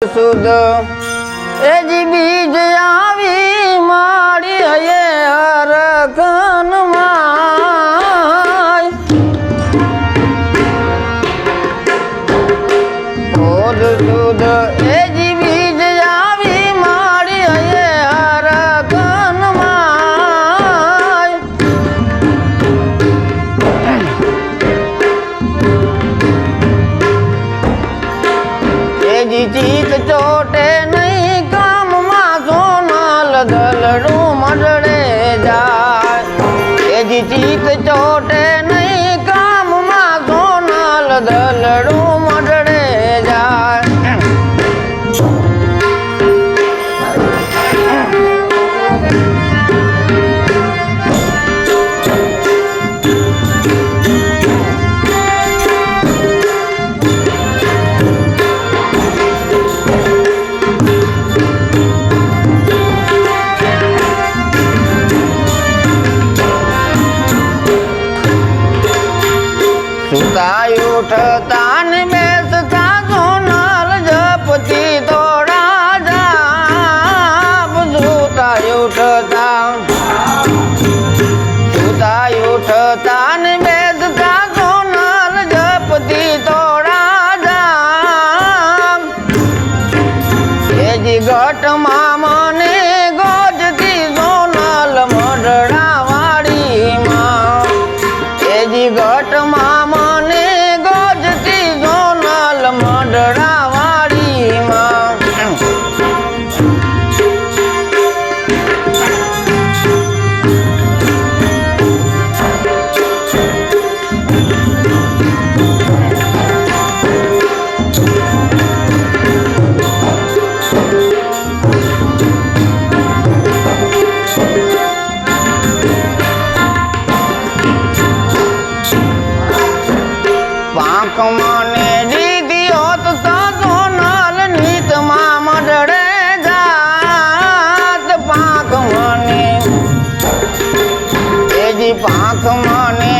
સુદ. એ જી બીજ આવી મારી હયે હરખન માય. સુદ. પાંખ મને દીધી હોત તો નાલ નીતમાં મડડે જાત. પાંખ એજી પાંખ મને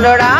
Lora.